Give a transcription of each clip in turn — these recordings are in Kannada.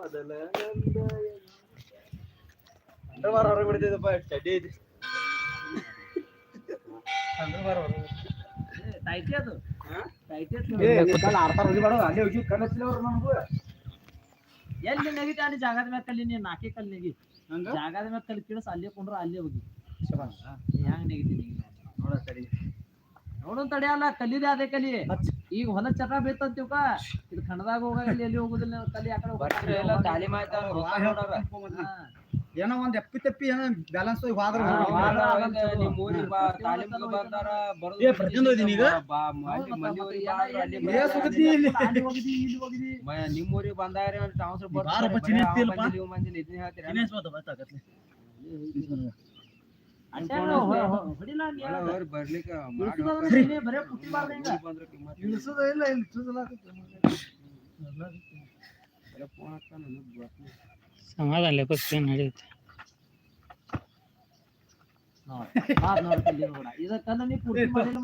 ಮೊದಲ ಅಂಡರ್ವಾರ್ ಹೊರಗೆ ಬಿಡ್ತಿದ್ದಪ್ಪ ಚಡ್ಡಿ ಅದು ಎಲ್ಲಿ ನೆಗಿತಿ ಅಲ್ಲಿ ಜಾಗದ ಮೇಲೆ ಕಲ್ಲಿ ನೀ ನಾಕೆ ಕಲ್ಲಿ ನೆಗಿ ಜಾಗದ ಮೇಲೆ ಕಲ್ಲಿ ಕಿಡಸ್ ಅಲ್ಲೇ ಕುಂಡ್ರ ಅಲ್ಲೇ ಹೋಗಿ ಹೆಂಗ್ ನೆಗಿತಿ ನೆಗಿ ನೋಡ ತಡಿ ನೋಡೋನ್ ತಡಿಯಲ್ಲ ಕಲಿದೆ ಅದೇ ಕಲಿ. ಈಗ ಹೊಲ ಚಟ ಬೇತಂತೀವ್ಕ ಇದು ಕಣದಾಗ ಹೋಗಲಿ ಎಲ್ಲಿ ಹೋಗುದಿಲ್ಲ ಕಲಿ ಆ ಕಡೆ ಬರ್ರಿ ಎಲ್ಲ ತಾಲೀಮ್ ಆಯ್ತಾ ಏನೋ ಒಂದ್ ಎಪ್ಪಿ ತಪ್ಪಿ ಏನೋ ಬ್ಯಾಲೆನ್ಸ್ ಹೋಗಿ ಹೋದ್ರ. ಹಾ, ಹೋಗಿ. ವಾರ ಹೋಗಿದ್ದೆ, ನಿಮ್ ಊರಿಗೆ ಬಂದಾರ ಹೋಯ್ತೀನಿ ಮಂದಿ. ಮಂದಿ ಹೇಳ್ತೀರ? ಸಮಾಧಾನ ಲೆಕ್ಕ ಏನ್ ನಡೆಯುತ್ತೆ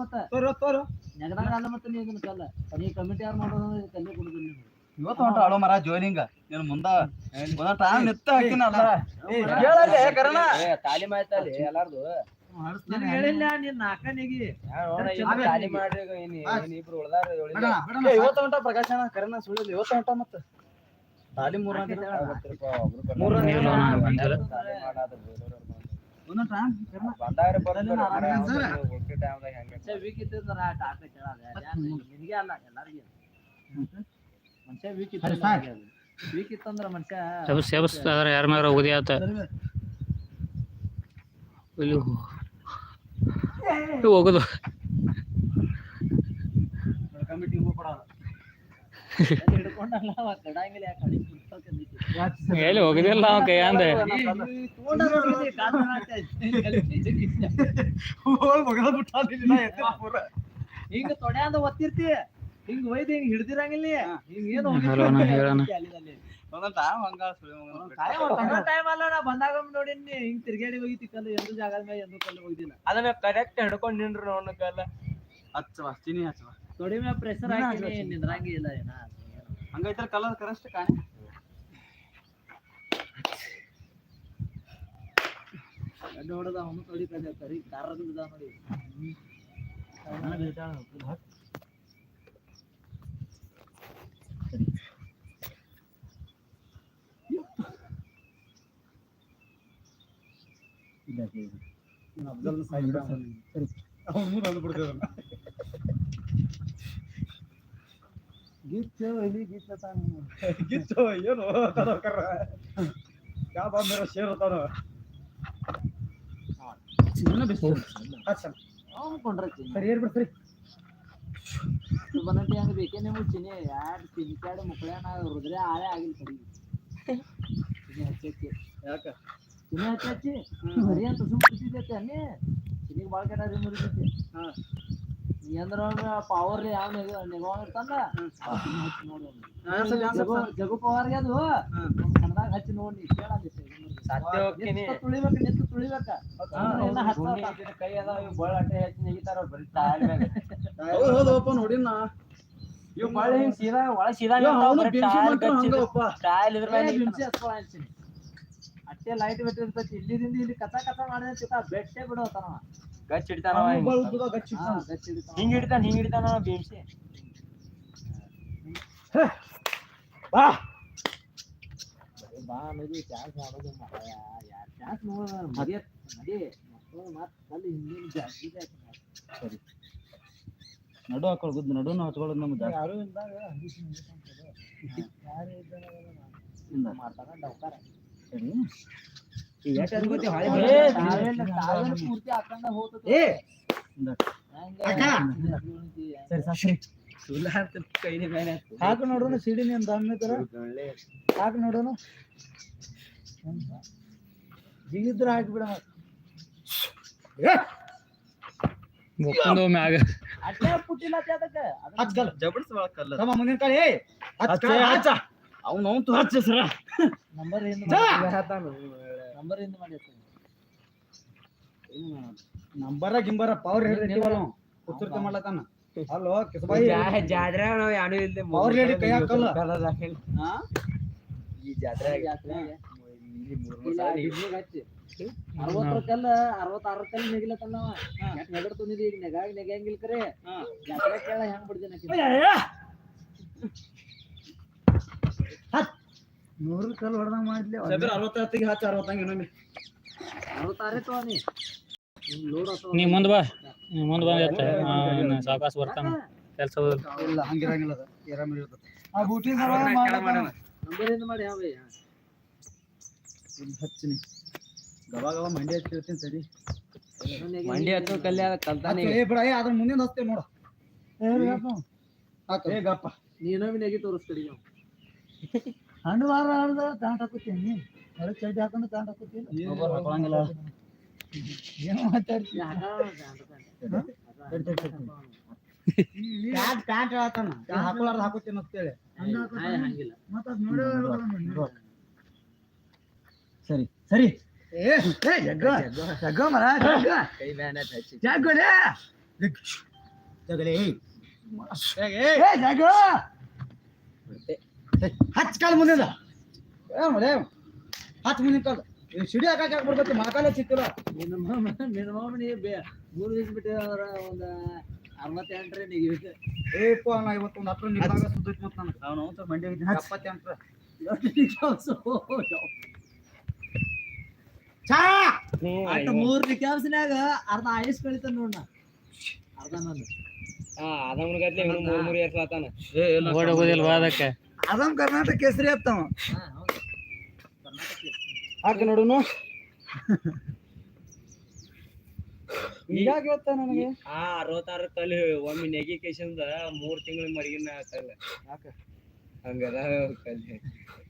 ಮತ್ತ. ತೋರು ತೋರು. ನೆಗದಾಗ ಅಲ್ಲ ಮತ್ತೆ ನೀ ಇದನ್ನ ಕಲ್ಲ. ನೀ ಕಮಿಟಿ ಯಾರು ಮಾಡೋದು ಕಲ್ಲಿ ಕೊಡುದಿಲ್ಲ. ಇವತ್ತು ಹೊಂಟ ಅಳೋ ಮರ ಜೋನಿಂಗ ನೀನು ಮುಂದ ಒಂದ ಟೈಮ್ ನಿತ್ತ ಹಾಕಿನಲ್ಲ. ಹೇಳಲ್ಲ ಕರಣ. ಏ, ತಾಲೀಮ್ ಆಯ್ತಲ್ಲಿ ಎಲ್ಲಾರ್ದು. ಹೇಳಿಲ್ಲ ನೀನ್ ನಾಲ್ಕ ನೆಗಿ ಯಾರ್ ನೋಡ ಇಬ್ರು ತಾಲೀಮ್ ಮಾಡ್ರಿ ಇಬ್ರು ಉಳ್ದಾರ. ಉಳಿದ ಇವತ್ತು ಹೊಂಟ ಪ್ರಕಾಶ ಕರಣ ಸುಳ್ಳಿಲ್ಲ ಇವತ್ತು ಹೊಂಟ ಮತ್ತ. ತಾಲಿ ಮೂರ ಮೂರ ಬಂದಾರ. ಟೈಮ್ದಾಗ ಹೆಂಗ ನಿನಗೆ ಅಲ್ಲ ಎಲ್ಲಾರ್ಗಿ ಮನುಷ್ಯ ವೀಕ್. ಇತ್ತ ವೀಕ್ ಇತ್ತಂದ್ರ ಮನುಷ್ಯ ಎಬಸ್ ಎಬಸ್ ಅದ್ರ ಯಾರ ಮ್ಯಾರ ಉದಿ ಆತ ಇಲ್ಲಿ ಹೋಗುದು ಕಮಿಟಿ ಕುಂತ್ಕೊಂಡ್ ಎಲ್ಲಿ ಹೋಗುದಿಲ್ಲ ಅವ ಕೈ ಅಂದ ಹಿಂಗ ತೊಡ್ಯಾಂದ ಒತ್ತಿರ್ತಿ ಹಿಂಗ ಒಯ್ದು ಹಿಂಗ ಹಿಡ್ದಿರಂಗಿಲ್ಲ. ಹಿಂಗ ಏನು ಹೇಳೋಣ ಹಂಗ ಟೈಮ್ ಅಲ್ಲ ನಾ ಬಂದಾಗ ನೋಡಿನಿ ಹಿಂಗ್ ತಿರ್ಗಾಡಿ ಹೋಗಿತಿ ಕಲ್ಲು ಎಂದು ಜಾಗದ ಮೇಲೆ ಎಂದು ಕಲ್ಲು ಹೋಗಿದಿಲ್ಲ. ಅದನ್ನ ಕರೆಕ್ಟ್ ಹಿಡ್ಕೊಂಡ್ ನಿಂಡ್ರು ಕಲ್ಲ ಹಚ್ಚವ ಚಿನಿ ಹಚ್ಚವ ತೊಡಿ ಮ್ಯಾಗ ಪ್ರೆಷರ್ ಹಾಕಿ ಹಚ್ಚು. ನಿಂದ್ರಂಗಿ ಇಲ್ಲ ಏನ? ಹಂಗೈತ್ರ ಕಲರ್ ಕರೆಸ್ಟ್ ಕಾಣೆ. ಹೊಡೆದ ಅವನು ತೊಡಿ ಕಡೆ ಕರಿ ಕಾರದ ನೋಡಿ. ಬಿಡ್ತೇವೆ ಗೀತ್ ಇಲ್ಲಿ ಗಿಚ್ಚು ಏನು ಯಾವ ಬಂದ್ರ ಶೇರ್ ತಾನು. ಚಿನ್ನ ಅಚ್ಚಾ ಸರಿ ಏರ್ ಬಿಡ್ರಿ ಬಂದಟ್ಟಿ ಹಂಗ ಬೇಕೇ ನೀವು ಚಿನಿ ಯಾಡ್ ಚಿನಿಕಾಡಿ ಮುಕ್ಕಳ್ಯಾನ ರುದ್ರ ಆಳೆ ಆಗಿಲ್ಲ ಸರಿ ಯಾಕ ಚಿನಿ ಹಚ್ಚಿ ಹಚ್ಚಿ ಬರೀ ಅಂತ ಸುಮ್ ಕೂತಿದ್ದೈತೆ ಅನ್ನಿ ಚಿನಿಗೆ ಭಾಳ ಕೆಟ್ಟ ಮುರಿದೈತಿ ಹಾ. ನೀ ಅಂದ್ರ ಪವರ್ ಯಾವ ಇರ್ತಂದ ನೋಡಿ. ನಾನ್ ಸ್ವಲ್ಪ ಜಗು ಪವರ್ಗೆ ಅದು. ಕನ್ನದಾಗ ಹಚ್ಚಿ ನೋಡಿ ಹೋಗ್ತೀನಿ ತುಳಿಬೇಕು ನಿಂತು ತುಳಿಬೇಕ. ಕೈ ಅದಾವ ಇವ್ ಅಟ್ಟೆ ಹೆಚ್ಚು ನೆಗಿತಾರ ಅವ್ರ್ ಬರೀ ನೋಡಿನ ಇವ್ ಬಳ್ಳ ಹಿಂಗ್ ಸೀದಾ ಒಳ ಸೀದಾ ಹಂಗಪ್ಪ ಇದ್ರ ಮೇಲೆ ಅಟ್ಟೆ ಲೈಟ್ ಬಿಟ್ಟಿರ್ತೈತಿ ಇಲ್ಲಿದಿಂದ ಇಲ್ಲಿ ಕಸ ಕಸ ಮಾಡಿದ ಬೆಟ್ಟೆ ಬಿಡೋತನ ಗಚ್ಚ್ ಹಿಡಿತಾನ. ಹಿಂಗ ಹಿಡಿತಾನ ಹಿಂಗ್ ಹಿಡಿತಾನ ಅವ ಬಾ. ಬಾ ಅನ್ನೋದು ಚಾನ್ಸ್ ಮಾಡೋದು ಯಾರ್ ಚಾನ್ಸ್ ನೋಡ ಮದಿಯ ಮದಿ ಮಕ್ಕಳು ಮತ್ ಅಲ್ಲಿ ಹಿಂದಿನ ಜಾಸ್ತಿ ಸರಿ. ನಡು ಹಾಕೊಳ್ಗುದ್ ನಡು ನಡುನ ಹಚ್ಕೊಳ್ಳೋದು ನಮ್ಗೆ ಜಾಸ್ತಿ. ಯಾರು ಇದ್ದಾಗ. ಮಾಡ್ತಾರ ಡೌಕಾರ. ಸರಿ ಏ, ತಾವೇನ್ ತಾವೇನ್ ಪೂರ್ತಿ ಹಾಕೊಂಡ ಹೋಗ್ತದೆ ಏ ಇಂದ. ಅಕ್ಕ. ಸರಿ ಸಾಕ್ರಿ ಕೈಲಿ ಮೇಲೆ ಹಾಕು ನೋಡೋಣ ಸಿಡಿ ನೀನ್ ದಮ್ಮೆ ತರ ಹಾಕು ನೋಡೋಣ ಜಿಗಿದ್ರ ಹಾಕ್ಬಿಡ ಮುಕ್ಕೊಂದು ಮ್ಯಾಗ ಅಟ್ಲೇ ಪುಟ್ಟಿಲ್ಲ ಅದಕ್ಕೆ ಹಚ್ಕಲ್ಲ ಜಬಡ್ಸ್ ತಮ್ಮ ಮುಂದಿನ ಕಾಳಿ ಏಯ್ ಹಚ್ಚ ಹಚ್ಚ ಅವ್ನು ಅವ್ನು ಹಚ್ಚ ಸರ. ನಂಬರ್. ನಂಬರ್ ಏನು ಮಾಡಿ ನಂಬರ ಗಿಂಬರ ಪವರ್ ಹಿಡಿದಿವಲ್ಲ ಕುತ್ತುರ್ತ ಮಾಡ್ಲತ್ತಾನ. ಅಲ್ಲೋ ಕಿಸಬಾಯಿ. ಜಾತ್ರೆ ನಾವು ಯಾರು ಇಲ್ದೆ ಪವರ್ ಹೇಳಿ ಕೈ ಹಾಕಲ್ಲ. ಈ? ಜಾತ್ರೆ ಜಾತ್ರೆಗೆ ಇಲ್ಲಿ ಮೂರ್ ಮೂರ್ ಇಲ್ಲ ಸಲ ಹಿಡ್ನಿಗ್ ಹಚ್ಚಿ ಅರವತ್ತರ ಕಲ್ಲ ಅರವತ್ತಾರ ಕಲ್ಲ ನೆಗಿಲತ್ತಲ್ಲವ ನೆಗಡ್ ತುಂಬಿದಿ ಈಗ ನೆಗಾಗಿ ನೆಗಂಗಿಲ್ಲ ಕರೆ. ಜಾತ್ರೆ ಕೇಳ ಹೆಂಗ್ ಬಿಡ್ತೀನಿ ನೂರು ಕಲ್ ಹೊಡೆದ ಮಾಡ್ಲಿ ಸಬೀರ್ ಅರವತ್ತು ಹತ್ತಿಗೆ ಹಚ್ಚ ಅರವತ್ತಂಗೆ ಇನ್ನೊಮ್ಮೆ. ಅರವತ್ತಾರೇ ತೋ ನೀ. ನೀ ಮುಂದ್ ಬಾ. ನೀ ಮುಂದ್ ಬಂದ ಸಾವಕಾಶ ಬರ್ತಾನ. ಕೆಲ್ಸ ಇಲ್ಲ ಹಂಗಿರಂಗಿಲ್ಲ ಅದು. ಏರಾಮರಿ ಇರ್ತದೆ. ಆ ಬೂಟಿ ನಂಬರಿಂದ ಮಾಡಿ ಯಾವ ಹಚ್ಚಿನಿ ಗವಾ ಗವಾ ಮಂಡಿ ಹಚ್ಚಿರ್ತೀನಿ ಸರಿ ಮಂಡಿ ಹಚ್ಚೋ ಕಲ್ಯ ಕಲ್ತಾನೆ ಏ ಬಿಡ ಏ ಅದ್ರ ಮುಂದಿನ ಹಚ್ತೆ ನೋಡ. ಏ ಗಪ್ಪ. ನೀನೊಮ್ಮೆ ನೆಗಿ ತೋರಿಸ್ತೀರಿ ನಾವು ಹಣ್ಣು ವಾರ ಆಡ್ದ ತಾಂಟ್ ಹಾಕೋತೀನಿ ಹೊರ ಚಡ್ಡಿ ಹಾಕೊಂಡು ಹಾಕೊಳಂಗಿಲ್ಲ ಏನು ಮಾತಾಡ್ತೀನಿ ಪ್ಯಾಂಟ್ ಪ್ಯಾಂಟ್ ಹೇಳ್ತಾನ. ಹಾಕೊಳಾರ್ದ ಹಾಕೋತೀನಿ ಅಂತೇಳಿ. ಹಂಗಿಲ್ಲ. ಮತ್ತ ಅದ್ ಸರಿ ಸರಿ. ಏ ಜಗ್ಗೋ ಜಗ್ಗ ಮರ ಜಗ್ಗೋ ಜಗ್ಗಲೇ. ಜಗಲೇ ಏ ಜಗ್ಗ. ಹಚ್ ಕಾಲ್ ಏ ಹಚ್ ಮುಂದಿನ ಕಾಲ್. ಸಿಡಿ ಹಾಕಕ್ಕೆ ಬರ್ಬೇಕು ಮಾಕಾಲ ಚಿತ್ತಿಲ್ಲ ಮಿನಿಮಮ್ ಮಿನಿಮಮ್ ನೀ ಬೇ ಮೂರು ದಿವಸ ಬಿಟ್ಟು ಅಂದ್ರ ಒಂದ ಅರವತ್ತೆಂಟರೇ ನೆಗಿಬೇಕು ಏಪ್ಪ ನಾ ಇವತ್ತು ಒಂದು ಹತ್ತು. ನಿಲ್ಲಾಗ ಸುದ್ದಿ ಮತ್ತೆ ನನಗೆ. ಅವನು ಸ್ವಲ್ಪ ಮಂಡಿ ಆಗಿದ್ದೀನಿ ಎಪ್ಪತ್ತೆಂಟರ. ಚಾ! ಮೂರ್ ಅರ್ಧ ಆಯುಷ್ ಕಳಿತಾನ ನೋಡ ಅರ್ಧ ನಾನು ಹಾ ಅದ ಗತ್ಲೆ ಇವ್ನು ಮೂರ್ ಮೂರ್ ವರ್ಷ ಆತಾನ ಏ ಇಲ್ಲ ಓಡ್ ಅದಕ್ಕೆ? ಅದಮ್ ಕರ್ನಾಟಕ ಕೇಸರಿ ಅತ್ತವ ಹಾ ಹೌದು. ಕರ್ನಾಟಕ ಹಾಕಿ ನೋಡುನು. ಹಿಂಗಾಗಿ ಇವತ್ತ ನನಗೆ. ಆ ಅರವತ್ತಾರ ಕಲಿ ಒಮ್ಮೆ ನೆಗಿ ಕೇಶಂದ ಮೂರ್ ತಿಂಗಳ ಮರಿಗಿನ ಕಲ್ ಹಂಗದ ಕಲ್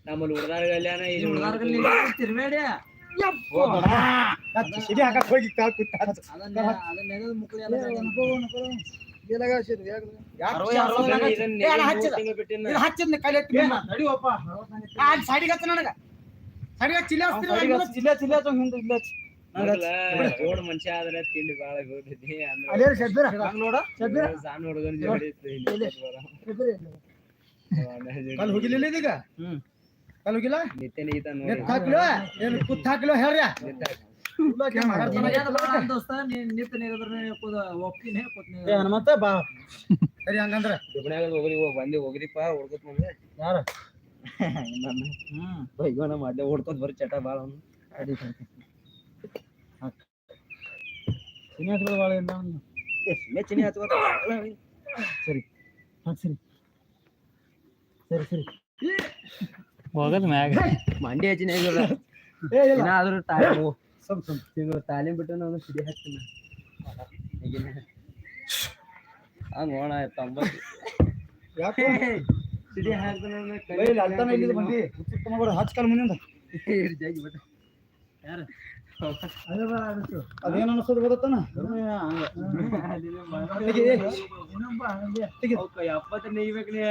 ನಮ್ಮಲ್ಲಿ ಉಡ್ದಾರ ಕಲ್ಯಾಣ ಇಲ್ಲಿ ಹುಡುಗಾರ್ಗಲ್ಲಿ ತಿರ್ಬೇಡಿ. ಹಚ್ ಸಿಡಿ ಹಾಕಕ್ ಹೋಗಿ ಕಾಲ್ ಕುತ್ತ ಅದನ್ನ ಅದನ್ನ ನೆಗದ ಮುಕ್ಳಿ ಮನುಷ್ಯ ಆದ್ರೆ ತಿಂಡಿ ಬಾಳ ಕಲ್ ಹೋಗಿಲ್ಲ ನಿತ್ಯ ನೀತ ನೋಡಿ. ಎತ್ ಹಾಕ್ಲೋ? ಏನು ಕುತ್ ಹಾಕ್ಲೋ ಹೇಳ್ರಿ. ಹನುಮಂತ ಬಾ. ಸರಿ ಹಂಗಂದ್ರ. ದುಬ್ನ್ಯಾಗ ಹೋಗ್ರಿ ಹೋಗ್ ಬಂದಿ ಹೋಗ್ರಿಪ್ಪ ಹುಡ್ಕೊತ್ ಮುಂದೆ ಯಾರ? ಹ್ಮ್. ಬೈಗೋನ ಮಾಡ್ದೆ ಹೊಡ್ಕೊತ್ ಬರೀ ಚಟ ಬಾಳ ಅವ್ನು. ಭಾಳ ಇಲ್ಲ ಅವ್ನು. ಚಿನಿ ಸರಿ. ಹಾಕ್ ಸರಿ. ಸರಿ ಸರಿ. ಹೋಗದ್ ಮ್ಯಾಗ. ಮಂಡಿ ಹಚ್ಚಿನ ಏ ಇಲ್ಲ. ಸ್ವಲ್ಪ ಸ್ವಲ್ಪ ತಿಂಗಳು ತಾಲೀಮ್ ಬಿಟ್ಟು ನಾನು ಸಿಡಿ ಹಾಕ್ತೀನಿ. ಹಂಗ ನೋಡ ತೊಂಬತ್ತು ಯಾಕೆ? ಸಿಡಿ ಹಾಕ್ತಾನೆ ಮುಂದಿಂದ. ಜಾಗಿ ಬರ ಆಗುತ್ತೆ. ಅದೇನ್ ಅನ್ಸೋದು ಗೊತ್ತನ. ಎಪ್ಪತ್ತು ನೆಗಿಬೇಕು ನೀ.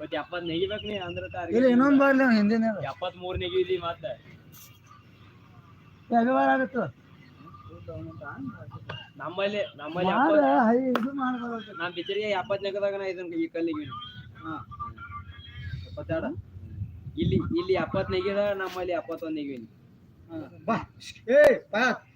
ಮತ್ ಎಪ್ಪತ್ತು ನೆಗಿಬೇಕು ನೀ ಅಂದ್ರ ಇನ್ನೊಂದ್ ಹಿಂದಿನ ಎಪ್ಪತ್ತ್ ಮೂರ್ ನೆಗಿದಿ ಮತ್ತ. ಆಗುತ್ತೆ. ನಮ್ಮಲ್ಲಿ ನಮ್ಮಲ್ಲಿ ಮಾಡ ಹೈ ಇದು ಮಾಡ್ಬಾರ್ದು ನಾ ಇದನ್ನ ಈ ಕಲ್ಲಿಗೆ ಎಪ್ಪತ್ತೆರಡ ಇಲ್ಲಿ ಇಲ್ಲಿ ಎಪ್ಪತ್ ನೆಗಿದ ನಮ್ಮಲ್ಲಿ ಎಪ್ಪತ್ತೊಂದಿಗೆ ಬಾ. ಏ ಬಾ.